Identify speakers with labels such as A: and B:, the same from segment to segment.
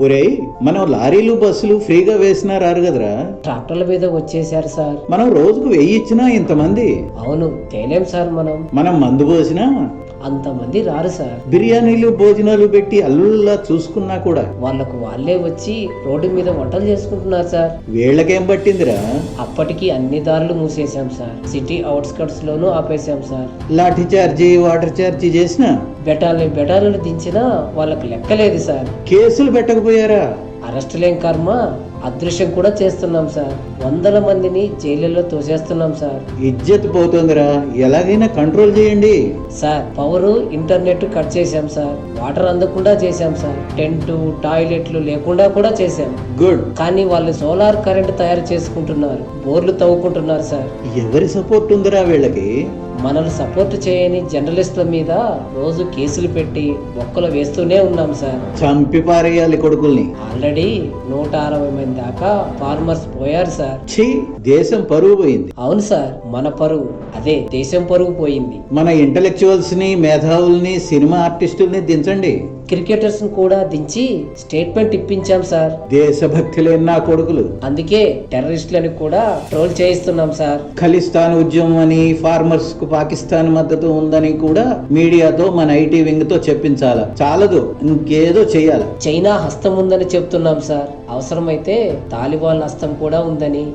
A: ఒరేయ్ మనం లారీలు బస్సులు ఫ్రీగా వేసినా రారు కదరా?
B: ట్రాక్టర్ల మీద వచ్చేసారు సార్.
A: మనం రోజుకు వెయ్యి ఇచ్చినా ఇంతమంది?
B: అవును తేలేం సార్ మనం.
A: మనం మందు పోసినా?
B: అంతమంది రారు సార్.
A: బిర్యానీలు భోజనాలు పెట్టి అల్లుల్లా చూసుకున్నా కూడా
B: వాళ్ళకు వాళ్ళే వచ్చి రోడ్డు మీద వంటలు చేసుకుంటున్నారు సార్.
A: వీళ్ళకేం పట్టిందిరా?
B: అప్పటికి అన్ని దారులు మూసేశాం సార్. సిటీ అవుట్స్కట్స్ లోనూ ఆపేశాం sir.
A: Lathi charge water charge చేసినా
B: బెటాల్ని బెటాలను దించినా వాళ్ళకు లెక్కలేదు సార్.
A: కేసులు పెట్టకపోయారా?
B: అరెస్టులేం కర్మ? అదృశ్యం కూడా చేస్తున్నాం సార్. వందల మందిని జైళ్ళలో తోసేస్తున్నాం సార్.
A: ఇజ్జత్ పోతుందిరా. ఎలాగైనా కంట్రోల్ చేయండి.
B: సార్ పవర్ ఇంటర్నెట్ కట్ చేశాం సార్. వాటర్ అందకుండా చేశాం సార్. టెంట్ టాయిలెట్లు లేకుండా కూడా చేశాం.
A: గుడ్.
B: కానీ వాళ్ళు సోలార్ కరెంట్ తయారు చేసుకుంటున్నారు. బోర్లు తవ్వుకుంటున్నారు సార్.
A: ఎవరి సపోర్ట్ ఉందిరా వీళ్ళకి?
B: మనల్ని సపోర్ట్ చేయని జర్నలిస్టుల మీద రోజు కేసులు పెట్టి ఒక్కలు వేస్తూనే ఉన్నాం సార్.
A: చంపి పారేయాలి కొడుకుల్ని.
B: ఆల్రెడీ నూట అరవై మంది దాకా ఫార్మర్స్ పోయారు సార్.
A: ఛీ దేశం పరువు పోయింది.
B: అవును సార్ మన పరువు. అదే దేశం పరువు పోయింది.
A: మన ఇంటలెక్చువల్స్ని మేధావుల్ని సినిమా ఆర్టిస్టుల్ని దించండి.
B: క్రికెటర్స్ కూడా దించి స్టేట్మెంట్ ఇప్పించాం సార్.
A: దేశభక్తి లేని నా కొడుకులు.
B: అందుకే టెర్రరిస్టులను కూడా ట్రోల్ చేయిస్తున్నాం సార్.
A: ఖలిస్తాన్ ఉద్యమం అని ఫార్మర్స్కు పాకిస్తాన్ మద్దతు ఉందని కూడా మీడియాతో మన ఐటీ వింగ్తో చెప్పించాల. చాలదు ఇంకేదో చెయ్యాల.
B: చైనా హస్తం ఉందని చెప్తున్నాం సార్. అవసరమైతే తాలిబాన్ హస్తం కూడా ఉందని.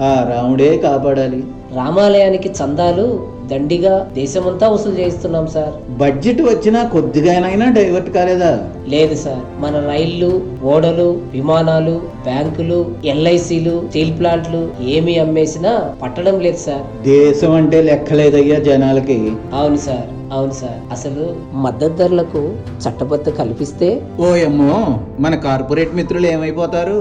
A: ఆ రాముడే కాపాడాలి.
B: రామాలయానికి చందాలు దండిగా దేశమంతా వసూలు చేయిస్తున్నాం సార్.
A: బడ్జెట్ వచ్చినా కొద్దిగానైనా డైవర్ట్ కాలేదా?
B: లేదు సార్. మన రైళ్ళు ఓడలు విమానాలు బ్యాంకులు ఎల్ఐసిలు స్టీల్ ప్లాంట్లు ఏమి అమ్మేసినా పట్టడం లేదు సార్.
A: దేశం అంటే లెక్కలేదయ్యా జనాలకి.
B: అవును సార్. అవును సార్. అసలు మద్దతు ధరలకు చట్టబద్ధ కల్పిస్తే?
A: ఓయమ్మో మన కార్పొరేట్ మిత్రులు ఏమైపోతారు?